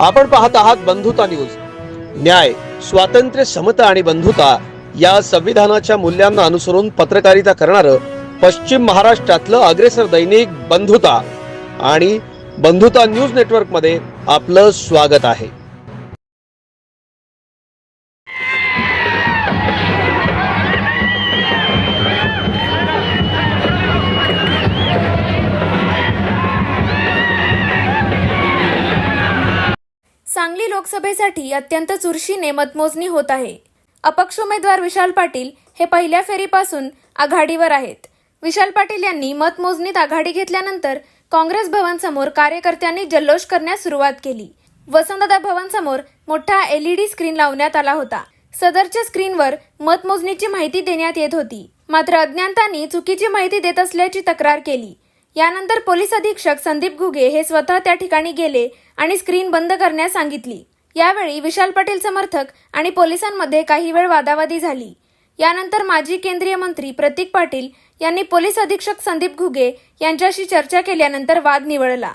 आपण पाहत आहात बंधुता न्यूज. न्याय स्वातंत्र्य समता आणि बंधुता या संविधानाच्या मूल्यांना अनुसरून पत्रकारिता करणारं पश्चिम महाराष्ट्रातलं अग्रेसर दैनिक बंधुता. आणि बंधुता न्यूज नेटवर्कमध्ये आपलं स्वागत आहे. सांगली लोकसभेसाठी अत्यंत चुरशीने मतमोजणी होत आहे. अपक्ष उमेदवार विशाल पाटील हे पहिल्या फेरीपासून आघाडीवर आहेत. विशाल पाटील यांनी मतमोजणीत आघाडी घेतल्यानंतर काँग्रेस भवनसमोर कार्यकर्त्यांनी जल्लोष करण्यास सुरुवात केली. वसंतदादा भवनसमोर मोठा एलईडी स्क्रीन लावण्यात आला होता. सदरच्या स्क्रीनवर मतमोजणीची माहिती देण्यात येत होती. मात्र अज्ञातांनी चुकीची माहिती देत असल्याची तक्रार केली. यानंतर पोलीस अधीक्षक संदीप घुगे हे स्वतः त्या ठिकाणी गेले आणि स्क्रीन बंद करण्यास सांगितली. यावेळी विशाल पाटील समर्थक आणि पोलिसांमध्ये काही वेळ वादावादी झाली. यानंतर माजी केंद्रीय मंत्री प्रतीक पाटील यांनी पोलीस अधीक्षक संदीप घुगे यांच्याशी चर्चा केल्यानंतर वाद निवळला.